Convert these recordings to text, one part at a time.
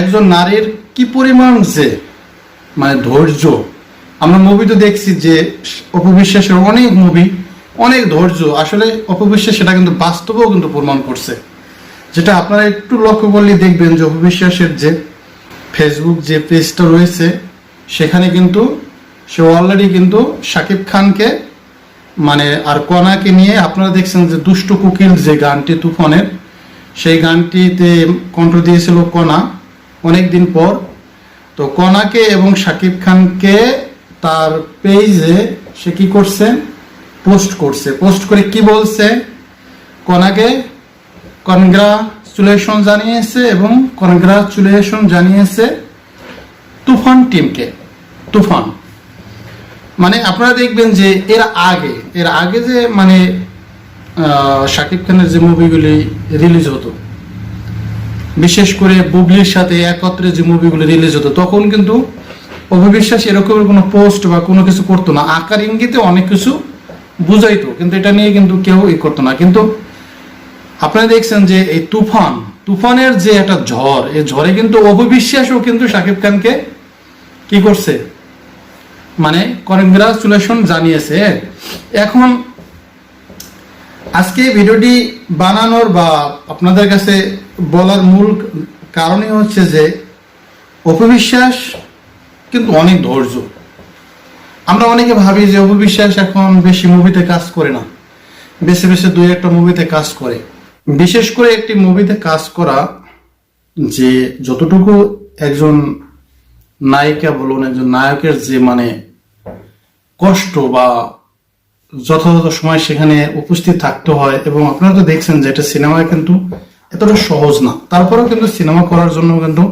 একজন নারীর কি পরিমাণ যে মানে ধৈর্য? আমরা মুভি তো দেখছি যে, অপবিশ্বাসের অনেক মুভি অনেক ধৈর্য। আসলে অপবিশ্বাস সেটা কিন্তু বাস্তবেও কিন্তু প্রমাণ করছে। যেটা আপনারা একটু লক্ষ্য করলে দেখবেন যে, অপবিশ্বাসের যে ফেসবুক যে পেজটা রয়েছে, সেখানে কিন্তু সে অলরেডি কিন্তু শাকিব খানকে মানে আর কণাকে নিয়ে আপনারা দেখছেন যে, দুষ্ট কুকিল যে গানটি তুফানের, সেই গানটিতে কণ্ঠ দিয়েছিল কণা। অনেক দিন পর, তো কণাকে এবং শাকিব খানকে তার পেজে সে কি করছে? পোস্ট করছে। পোস্ট করে কি বলছে? কণাকে কনগ্রাচুলেশন জানিয়েছে এবং কনগ্রাচুলেশন জানিয়েছে তুফান টিমকে তুফান। মানে আপনারা দেখবেন যে এর আগে এর আগে যে মানে শাকিব খানের যে মুভিগুলি রিলিজ হতো বিশেষ করে বুবলির সাথে একত্রে যে মুভিগুলো রিলিজ হতো, তখন কিন্তু অভিবিশ্বাস এরকমের কোনো পোস্ট বা কোনো কিছু করতো না। আকার ইঙ্গিতে অনেক কিছু বুঝাইতো, কিন্তু এটা নিয়ে কিন্তু কেউ ই করতো না। কিন্তু আপনারা দেখছেন যে এই তুফান, তুফানের যে একটা ঝড়, এই ঝড়ে কিন্তু অভিবিশ্বাসও কিন্তু শাকিব খানকে কি করছে? মানে কনগ্রাচুলেশন জানিয়েছে। এখন আজকে ভিডিওটি বানানোর বা আপনাদের কাছে বলার মূল কারণই হচ্ছে যে অপবিশ্বাস কিন্তু অনেক ধৈর্য। আমরা অনেকে ভাবি যে অপবিশ্বাস এখন বেশি মুভিতে কাজ করে না। বেশি বেশি দুই একটা মুভিতে কাজ করে। বিশেষ করে একটি মুভিতে কাজ করা যে যতটুকু একজন নায়িকা বলুন, একজন নায়কের যে মানে কষ্ট বা যথাযথ সময় সেখানে উপস্থিত থাকতে হয় এবং আপনারা তো দেখছেন যে এটা সিনেমায় কিন্তু এতটা সহজ না। তারপরেও কিন্তু সিনেমা করার জন্য কিন্তু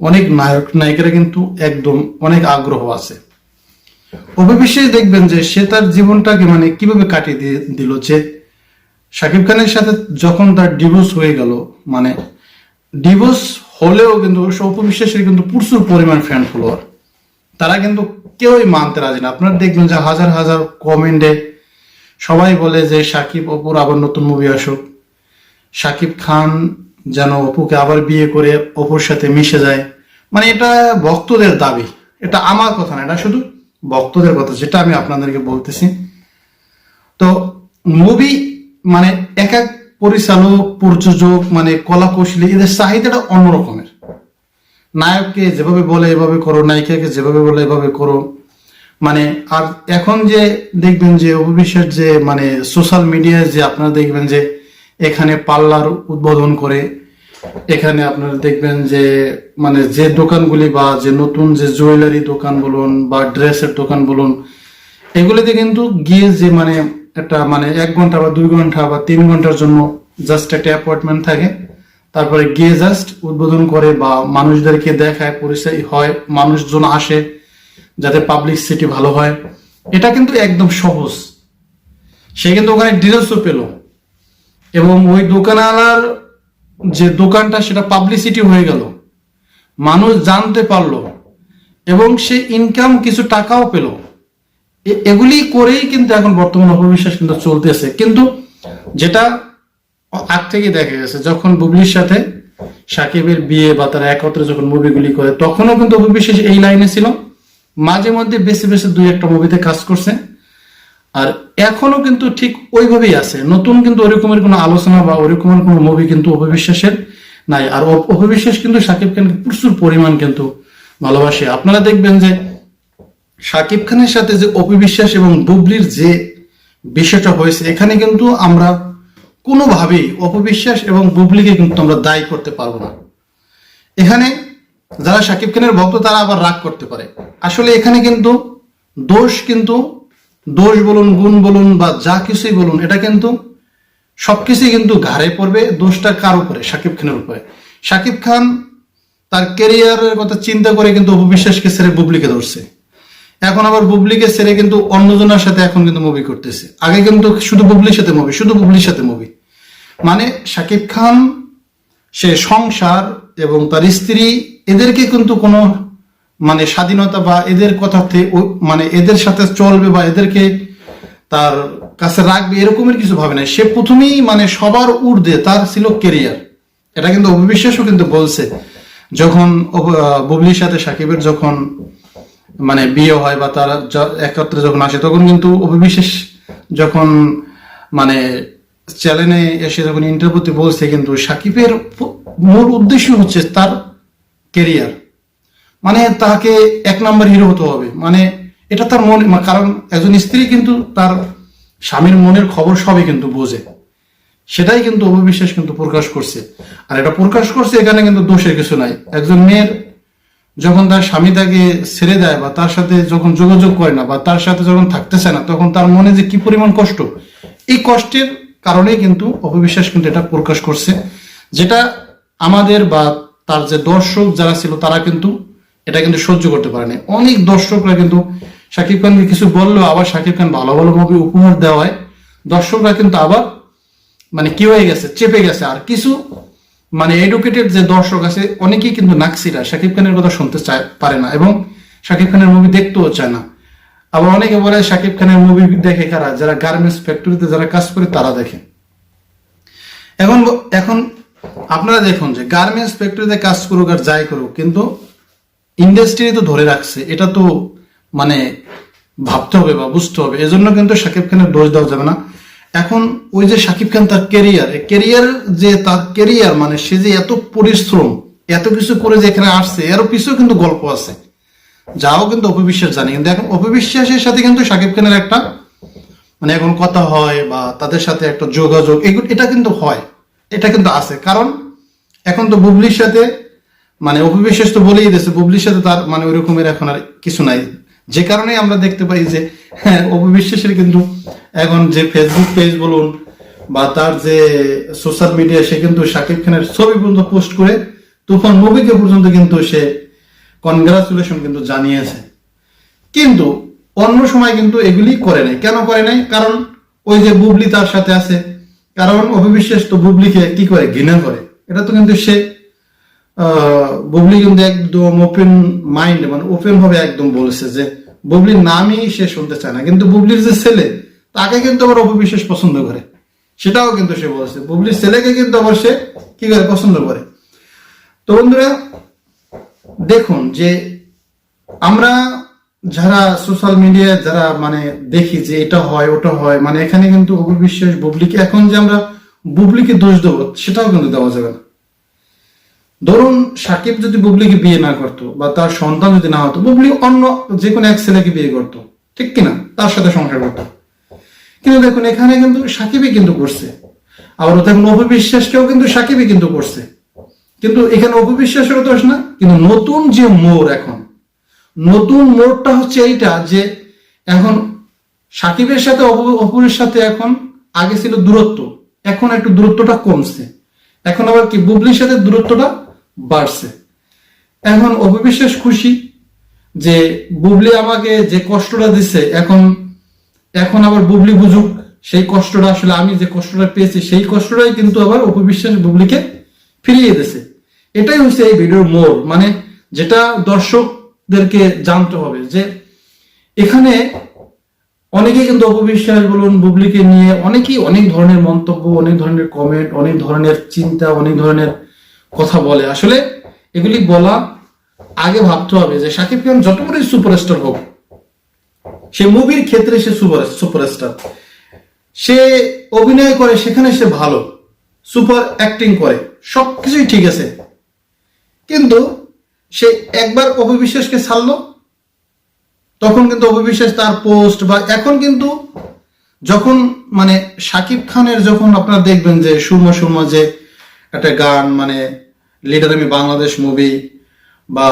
অনেক নায়ক নায়িকারা কিন্তু একদম অনেক আগ্রহ আছে। অভিবিশ্বাস দেখবেন যে সে তার জীবনটাকে মানে কীভাবে কাটিয়ে দিয়ে দিল যে শাকিব খানের সাথে যখন তার ডিভোর্স হয়ে গেল মানে ডিভোর্স হলেও কিন্তু অপবিশ্বাসের কিন্তু প্রচুর পরিমাণ ফ্যান ফলোয়ার তারা কিন্তু কেউই মানতে রাজি না। আপনারা দেখবেন যে হাজার হাজার কমেন্টে সবাই বলে যে সাকিব অপুর আবার নতুন মুভি আসুক। সাকিব খান যেন অপুকে আবার বিয়ে করে অপুর সাথে মিশে যায়। মানে এটা ভক্তদের দাবি। এটা আমার কথা না, এটা শুধু ভক্তদের কথা যেটা আমি আপনাদেরকে বলতেছি। তো মুভি মানে এক এক পরিচালক, প্রযোজক মানে কলা কৌশলী এদের চাহিদাটা অন্যরকমের নায়ককে যেভাবে বলে, এভাবে করো, নায়িকাকে যেভাবে বলে, এভাবে করো। মানে আর এখন যে দেখবেন যে অভিবিশ্বাস যে মানে সোশ্যাল মিডিয়ায় যে আপনারা দেখবেন যে এখানে পার্লার উদ্বোধন করে, এখানে আপনারা দেখবেন যে মানে যে দোকানগুলি বা যে নতুন যে জুয়েলারি দোকান বলুন বা ড্রেসের দোকান বলুন, এগুলিতে কিন্তু গিয়ে যে মানে একটা মানে এক ঘণ্টা বা দুই ঘণ্টা বা তিন ঘণ্টার জন্য জাস্ট একটা অ্যাপয়েন্টমেন্ট থাকে। তারপরে গিয়ে জাস্ট উদ্বোধন করে বা মানুষদেরকে দেখায়, পরিচয় হয়, মানুষজন আসে, যাতে পাবলিক সিটি ভালো হয়। এটা কিন্তু একদম সহজ। সে কিন্তু ওখানে ডিটেলসও পেল। এবং ওই দোকানওয়ালার যে দোকানটা, সেটা পাবলিসিটি হয়ে গেল। মানুষ জানতে পারল এবং সে ইনকাম কিছু টাকাও পেল। এগুলি করেই কিন্তু এখন বর্তমান অপবিশ্বাস কিন্তু চলতেছে। কিন্তু যেটা আগ থেকে দেখা গেছে, যখন বুবলির সাথে সাকিবের বিয়ে বা তারা একত্রে যখন মুভিগুলি করে, তখনও কিন্তু অপবিশ্বাস এই লাইনে ছিল। মাঝে মধ্যে বেশি বেশি দুই একটা মুভিতে কাজ করছে। আর এখনও কিন্তু ঠিক ওইভাবেই আছে। নতুন কিন্তু ওরকমের কোনো আলোচনা বা ওরকমের কোনো মুভি কিন্তু অপবিশ্বাসের নাই। আর অপবিশ্বাস কিন্তু সাকিব খানকে প্রচুর পরিমাণ কিন্তু ভালোবাসে। আপনারা দেখবেন যে সাকিব খানের সাথে যে অপবিশ্বাস এবং বুবলির যে বিষয়টা হয়েছে, এখানে কিন্তু আমরা কোনোভাবেই অপবিশ্বাস এবং বুবলিকে কিন্তু আমরা দায়ী করতে পারব না। এখানে যারা সাকিব খানের ভক্ত, তারা আবার রাগ করতে পারে। আসলে এখানে কিন্তু দোষ কিন্তু দোষ বলুন, গুণ বলুন বা যা কিছুই বলুন, এটা কিন্তু সবকিছুই কিন্তু ঘাড়ে পড়বে, দোষটা কার উপরে? সাকিব খানের উপরে। সাকিব খান তার ক্যারিয়ারের কথা চিন্তা করে কিন্তু অপবিশ্বাসকে ছেড়ে বুবলিকে ধরছে। এখন আবার বুবলিকে ছেড়ে কিন্তু অন্যজনের সাথে এখন কিন্তু মুভি করতেছে। আগে কিন্তু শুধু বুবলির সাথে মুভি শুধু বুবলির সাথে মুভি মানে সাকিব খান, সে সংসার এবং তার স্ত্রী, এদেরকে কিন্তু কোনো মানে স্বাধীনতা বা এদের কথাতে মানে এদের সাথে চলবে বা এদেরকে তার কাছে রাখবে এরকমের কিছু ভাবে না সে প্রথমেই মানে সবার ঊর্ধ্বে তার ছিল কেরিয়ার এটা কিন্তু অবিশ্বাসও কিন্তু বলছে। যখন বুবলির সাথে সাকিবের যখন মানে বিয়ে হয় বা তারা একত্রে যখন আসে, তখন কিন্তু অভিবিশেষ যখন মানে চ্যানেলে এসে যখন ইন্টারভিউতে বলছে কিন্তু সাকিবের মূল উদ্দেশ্য হচ্ছে তার কেরিয়ার মানে তাকে এক নম্বর হিরো হতে হবে। মানে এটা তার মনে কারণ একজন স্ত্রী কিন্তু তার স্বামীর মনের খবর সবই কিন্তু বোঝে। সেটাই কিন্তু অবিশ্বাস কিন্তু প্রকাশ করছে। আর এটা প্রকাশ করছে এখানে কিন্তু দোষের কিছু নাই। একজন মেয়ের যখন তার স্বামী তাকে ছেড়ে দেয় বা তার সাথে যখন যোগাযোগ করে না বা তার সাথে যখন থাকতেছে না, তখন তার মনে যে কি পরিমাণ কষ্ট, এই কষ্টের কারণেই কিন্তু অপবিশ্বাস কিন্তু এটা প্রকাশ করছে। যেটা আমাদের বা তার যে দর্শক যারা ছিল তারা কিন্তু এটা কিন্তু সহ্য করতে পারেনি। অনেক দর্শকরা কিন্তু শাকিব খানকে কিছু বললেও আবার শাকিব খান ভালো ভালো মুভি উপহার দেওয়ায় দর্শকরা কিন্তু আবার মানে কি হয়ে গেছে, চেপে গেছে। আর কিছু মানে এডুকেটেড যে দর্শক আছে, অনেকেই কিন্তু নাকসিরা। শাকিব খানের কথা শুনতে চায়, পারে না এবং শাকিব খানের মুভি দেখতেও চায় না। আবার অনেকে বলে শাকিব খানের মুভি দেখে কারা? যারা গার্মেন্টস ফ্যাক্টরিতে যারা কাজ করে, তারা দেখে। এখন এখন আপনারা দেখুন যে গার্মেন্টস ফ্যাক্টরিতে কাজ করুক আর যাই করুক, কিন্তু ইন্ডাস্ট্রি তো ধরে রাখছে, এটা তো মানে ভাবতে হবে বা বুঝতে হবে। এজন্য কিন্তু শাকিব খানের দোষ দেওয়া যাবে না। এখন ওই যে শাকিব খান তার কেরিয়ার কেরিয়ার যে তার কেরিয়ার মানে সে যে এত পরিশ্রম, এত কিছু করে যে এখানে আসছে এরও পিছু কিন্তু গল্প আছে। যাও কিন্তু অপবিশ্বাস জানে, কিন্তু এখন অপবিশ্বাসের সাথে কিন্তু শাকিব খানের একটা মানে এখন কথা হয় বা তাদের সাথে একটা যোগাযোগ এটা কিন্তু হয়, এটা কিন্তু আছে। কারণ এখন তো বুবলির সাথে মানে অপবিশ্বাস তো বলেই দিয়েছে, বুবলির সাথে তার মানে ওই রকমের এখন আর কিছু নাই। যে কারণে আমরা দেখতে পাই যে হ্যাঁ অপবিশ্বাসের কিন্তু এখন যে ফেসবুক পেজ বলুন বা তার যে সোশ্যাল মিডিয়া সে কিন্তু শাকিব খানের ছবি পর্যন্ত পোস্ট করে তুফান মুভিকে পর্যন্ত কিন্তু সে কনগ্রাচুলেশন কিন্তু জানিয়েছে। কিন্তু অন্য সময় কিন্তু এগুলি করে নাই। কেন করে নাই? কারণ ওই যে বুবলি তার সাথে আছে, কারণ অভিবিশ্বাস তো বুবলিকে কি করে? ঘৃণা করে। এটা তো কিন্তু সে বুবলি কিন্তু একদম ওপেন মাইন্ড মানে ওপেন ভাবে একদম বলেছে যে বুবলির নামই সে শুনতে চায় না। কিন্তু বুবলির যে ছেলে, তাকে কিন্তু আবার অপবিশ্বাস পছন্দ করে। সেটাও কিন্তু সে বলেছে। বুবলির ছেলেকে কিন্তু আবার সে কি করে? পছন্দ করে। তো বন্ধুরা, দেখুন যে আমরা যারা সোশ্যাল মিডিয়ায় যারা মানে দেখি যে এটা হয়, ওটা হয় মানে এখানে কিন্তু অবিশ্বাস বুবলিকে এখন যে আমরা বুবলিকে দোষ দেবো, সেটাও কিন্তু দেওয়া যাবে না। ধরুন সাকিব যদি বুবলিকে বিয়ে না করতো বা তার সন্তান যদি না হতো, বুবলি অন্য যে কোনো এক ছেলেকে বিয়ে করতো। ঠিক কিনা? তার সাথে সংসার করতো। কিন্তু দেখুন, এখানে কিন্তু সাকিবই কিন্তু করছে। আবার দেখুন অপবিশ্বাসকেও কিন্তু সাকিবই কিন্তু করছে। কিন্তু এখানে অপবিশ্বাসেরও দোষ না, কিন্তু নতুন যে মোড় এখন, নতুন মোড়টা হচ্ছে এইটা যে এখন সাকিবের সাথে, অপু- অপুরের সাথে এখন আগে ছিল দূরত্ব, এখন একটু দূরত্বটা কমছে। এখন আবার কি, বুবলির সাথে দূরত্বটা বাড়ছে। এখন অপবিশ্বাস খুশি যে বুবলি আমাকে যে কষ্টটা দিছে, এখন এখন আবার বুবলি বুঝুক, সেই কষ্টটা আসলে আমি যে কষ্টটা পেয়েছি, সেই কষ্টটাই কিন্তু আবার অপবিশ্বাস বুবলিকে ফিরিয়ে দিয়েছে এটাই হচ্ছে এই ভিডিওর মোড় মানে যেটা দর্শকদেরকে জানতে হবে যে এখানে অনেকেই কিন্তু অপবিশ্বাস বলুন, বুবলিকে নিয়ে অনেকেই অনেক ধরনের মন্তব্য, অনেক ধরনের কমেন্ট অনেক ধরনের চিন্তা, অনেক ধরনের কথা বলে। আসলে এগুলি বলা আগে ভাবতে হবে যে শাকিব খান যত বড়ই সুপারস্টার হোক, সে মুভির ক্ষেত্রে সে সুপার সুপারস্টার। সে অভিনয় করে, সেখানে সে ভালো। সুপার অ্যাক্টিং করে, সবকিছুই ঠিক আছে। কিন্তু সে একবার অপবিশ্বাসকে ছাড়লো, তখন কিন্তু অপবিশ্বাস তার পোস্ট বা এখন কিন্তু যখন মানে শাকিব খানের যখন আপনারা দেখবেন যে সুরমা সুরমা যে একটা গান মানে লিডার আমি বাংলাদেশ মুভি বা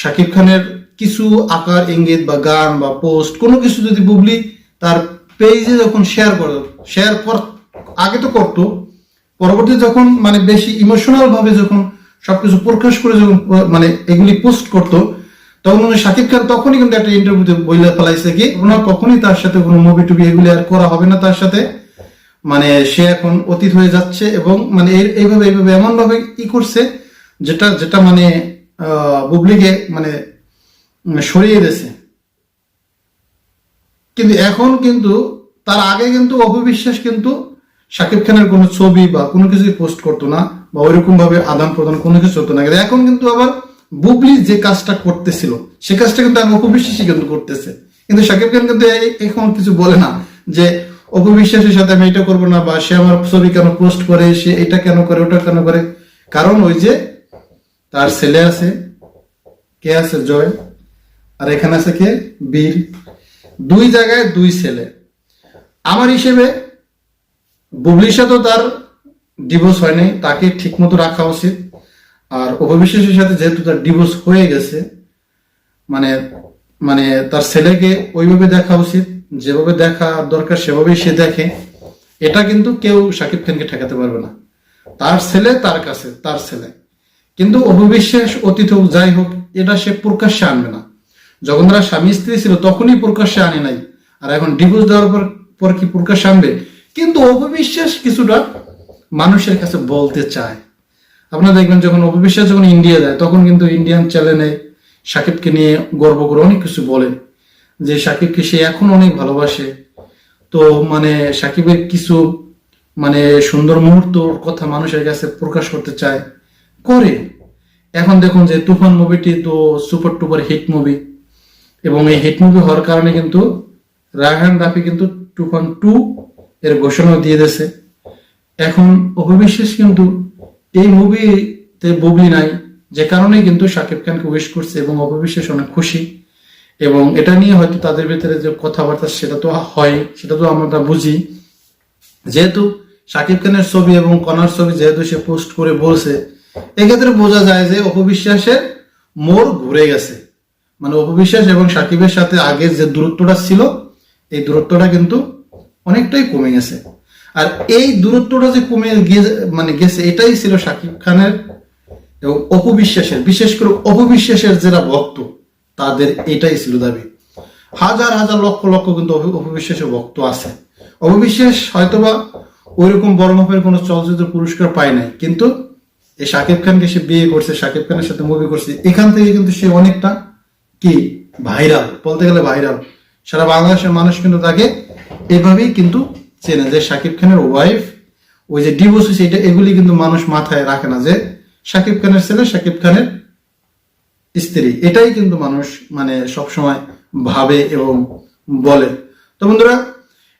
শাকিব খানের কিছু আকার, ইঙ্গিত বা গান বা পোস্ট কোনো কিছু যদি বুবলি তার পেজে যখন শেয়ার করে শেয়ার কর, আগে তো করতো পরবর্তী যখন মানে বেশি ইমোশনাল ভাবে যখন সবকিছু প্রকাশ করে যখন মানে এগুলি পোস্ট করতো, তখন উনি শাকিব খান তখনই কিন্তু একটা ইন্টারভিউতে বইলে ফেলাইছে কি ওনার কখনই তার সাথে কোনো মুভি টুবি এগুলি আর করা হবে না তার সাথে। মানে সে এখন অতীত হয়ে যাচ্ছে এবং মানে এইভাবে এইভাবে এমন ভাবে ই করছে যেটা যেটা মানে বুবলিকে মানে সরিয়ে দিয়েছে। কিন্তু এখন কিন্তু তার আগে কিন্তু অপবিশ্বাস কিন্তু শাকিব খানের কোনো ছবি বা কোনো কিছু পোস্ট করতো না বা ওইরকম ভাবে আদান প্রদান কোনো কিছু হতো না। কিন্তু এখন কিন্তু আবার বুবলি যে কাজটা করতেছিল, সে কাজটা কিন্তু আমি অপবিশ্বাসী কিন্তু করতেছে। কিন্তু শাকিব খান কিন্তু এখন কিছু বলে না যে অপবিশ্বাসের সাথে আমি এটা করব না, বা সে আমার ছবি কেন পোস্ট করে, সে এটা কেন করে, ওটা কেন করে? কারণ ওই যে তার ছেলে আছে, কে আছে? জয়। আর এখানে আছে কে? বীর। দুই জায়গায় দুই ছেলে। আমার হিসেবে বুবলির সাথেও তার ডিভোর্স হয়নি, তাকে ঠিকমতো রাখা উচিত। আর অপবিশ্বাসের সাথে যেহেতু তার ডিভোর্স হয়ে গেছে মানে মানে তার ছেলেকে ওইভাবে দেখা উচিত। যেভাবে দেখা দরকার সেভাবেই সে দেখে। এটা কিন্তু কেউ শাকিব খানকে ঠেকাতে পারবে না। তার ছেলে তার কাছে, তার ছেলে। কিন্তু অপবিশ্বাস অতীত হোক যাই হোক, এটা সে প্রকাশ্যে আনবে না। যখন তারা স্বামী স্ত্রী ছিল, তখনই প্রকাশ্যে আনে নাই। আর এখন ডিভোর্স দেওয়ার পর পর কি প্রকাশ্যে আনবে? কিন্তু অপবিশ্বাস কিছুটা মানুষের কাছে বলতে চায়। আপনারা দেখবেন যখন অপবিশ্বাস যখন ইন্ডিয়া যায় তখন কিন্তু ইন্ডিয়ান চ্যানেলে সাকিবকে নিয়ে গর্ব করে অনেক কিছু বলে। যে সাকিবকে সে এখন অনেক ভালোবাসে। তো মানে সাকিবের কিছু মানে সুন্দর মুহূর্তর কথা মানুষের কাছে প্রকাশ করতে চায়, করে। এখন দেখুন যে তুফান মুভিটি তো সুপার টুপার হিট মুভি এবং এই হিট মুভি হওয়ার কারণে কিন্তু রায়হান রাফি কিন্তু তুফান টু এর ঘোষণা দিয়ে দিয়েছে। এখন অপবিশ্বাস কিন্তু এই মুভিতে বুবলি নাই, যে কারণে কিন্তু শাকিব খানকে উইশ করছে এবং অপবিশ্বাস অনেক খুশি। এবং এটা নিয়ে হয়তো তাদের ভিতরে যে কথাবার্তা সেটা তো হয়, সেটা তো আমরা বুঝি। যেহেতু শাকিব খানের ছবি এবং কনার ছবি যেহেতু সে পোস্ট করে বলছে, এক্ষেত্রে বোঝা যায় যে অপবিশ্বাসের মোড় ঘুরে গেছে। মানে অপবিশ্বাস এবং সাকিবের সাথে আগের যে দূরত্বটা ছিল, এই দূরত্বটা কিন্তু অনেকটাই কমে গেছে। আর এই দূরত্বটা যে কমে মানে গেছে, এটাই ছিল সাকিব খানের এবং অপবিশ্বাসের, বিশেষ করে অপবিশ্বাসের যারা ভক্ত। তাদের এটাই ছিল দাবি। হাজার হাজার লক্ষ লক্ষ কিন্তু অপি- অপবিশ্বাসের ভক্ত আছে। অপবিশ্বাস হয়তোবা ওইরকম বড় মাপের কোনো চলচ্চিত্র পুরস্কার পায় নাই, কিন্তু এই শাকিব খানকে সে বিয়ে করছে, শাকিব খানের সাথে মুভি করছে, এখান থেকে কিন্তু সে অনেকটা কি ভাইরাল বলতে গেলে ভাইরাল সারা বাংলাদেশের মানুষ কিন্তু তাকে এভাবেই কিন্তু চেনে যে শাকিব খানের ওয়াইফ ওই যে ডিভোর্স এটা এগুলি কিন্তু মানুষ মাথায় রাখে না যে শাকিব খানের ছেলে, শাকিব খানের স্ত্রী, এটাই কিন্তু মানুষ মানে সবসময় ভাবে এবং বলে। তো বন্ধুরা,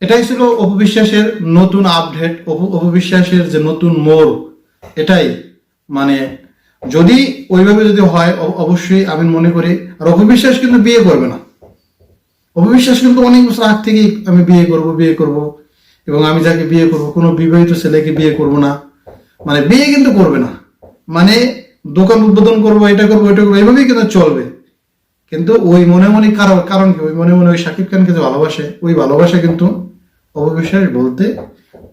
এটাই ছিল অপবিশ্বাসের নতুন আপডেট অপবিশ্বাসের যে নতুন মোড়, এটাই। মানে যদি ওইভাবে যদি হয় অবশ্যই আমি মনে করি, আর অপবিশ্বাস কিন্তু বিয়ে করবে না। অপবিশ্বাস কিন্তু অনেক বছর আগ থেকেই আমি বিয়ে করব বিয়ে করব, এবং আমি যাকে বিয়ে করব, কোনো বিবাহিত ছেলেকে বিয়ে করব না। মানে বিয়ে কিন্তু করবে না। মানে দোকান উদ্বোধন করব, এটা করব এটা করব এভাবেই কিন্তু চলবে। কিন্তু ওই মনে মনে কারণ কারণ কি? ওই মনে মনে ওই শাকিব খানকে যে ভালোবাসে, ওই ভালোবাসা কিন্তু অপবিশ্বাস বলতে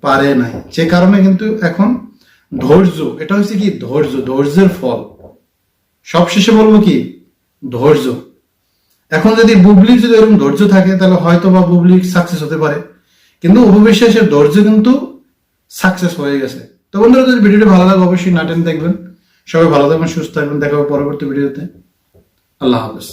পারে নাই। যে কারণে কিন্তু এখন ধৈর্য, এটা হচ্ছে কি? ধৈর্য, ধৈর্যের ফল। সবশেষে বলব কি? ধৈর্য। এখন যদি বুবলির যদি এরকম ধৈর্য থাকে, তাহলে হয়তো বা বুবলি সাকসেস হতে পারে। কিন্তু অপবিশ্বাসের ধৈর্য কিন্তু সাকসেস হয়ে গেছে। তো বন্ধুরা, যদি ভিডিওটি ভালো লাগে, অবশ্যই নাটেন দেখবেন। সবাই ভালো থাকবেন সুস্থ থাকবেন দেখা হবে পরবর্তী ভিডিওতে। আল্লাহ হাফেজ।